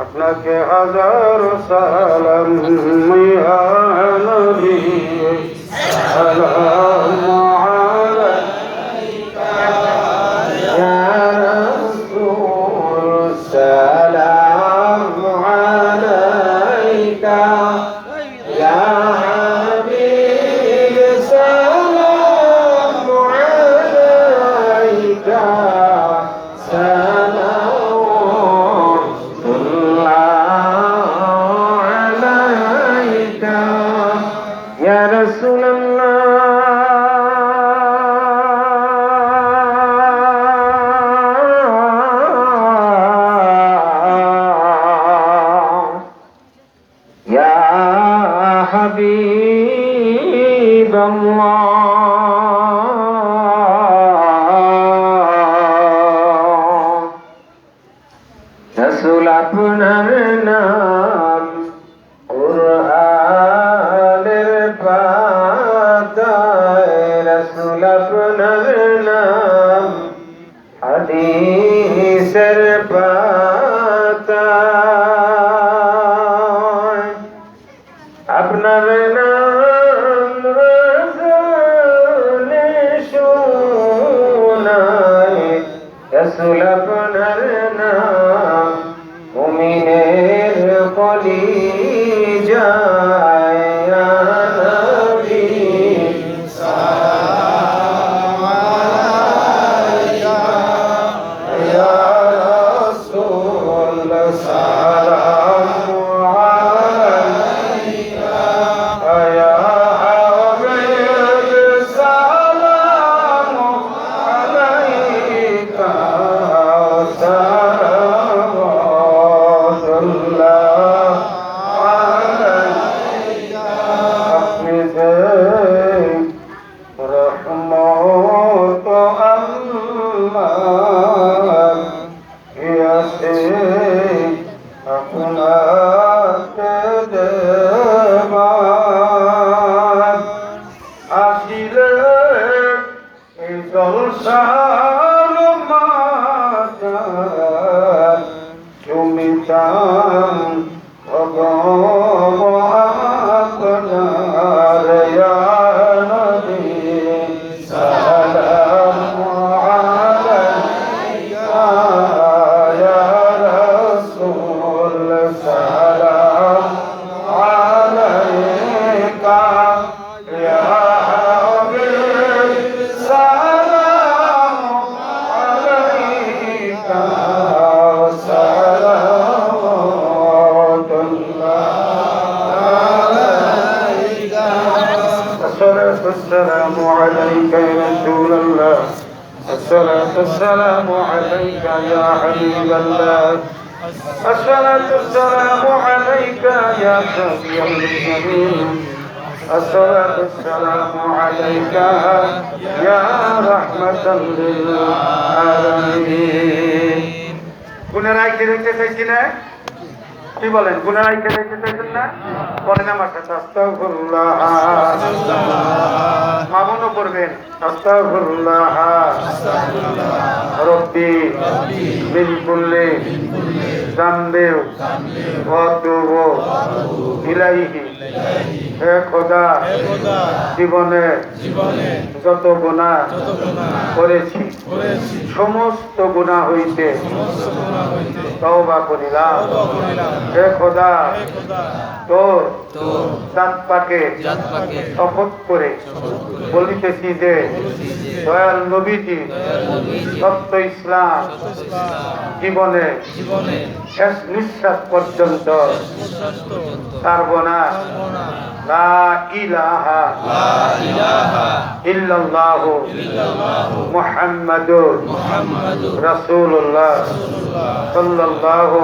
আপনাকে হাজার সালাম। হাবিব রসুল আপনার নাম কলি জলসার মাতা তুমি চান ভগবান السلام عليك يا رسول الله. الصلاة السلام عليك يا حبيب الله. الصلاة السلام عليك يا شفيع المسلمين الصلاة السلام عليك يا رحمة للعالمين. كنا رايك كده سيدنا কি বলেন পুনরায় দেখতে চাইছেন না? বলেন আমার সাথে আস্তাগফিরুল্লাহ। মামুনও করবেন আস্তাগফিরুল্লাহ। রব্বি বিল কুল্লি। জামবি ওয়া তুবু ইলাইহি। হে খোদা, জীবনে যত গুনাহ করেছি, সমস্ত গুনাহ হইতে তওবা করিলাম। হে খোদা, তোর চাঁদ পাকে শপথ করে বলিতেছি যে, দয়াল নবীজি, সত্য ইসলাম, জীবনে শেষ নিঃশ্বাস পর্যন্ত। ছাড়ব না লা ইলাহা ইল্লাল্লাহু মুহাম্মাদুর রাসূলুল্লাহ সাল্লাল্লাহু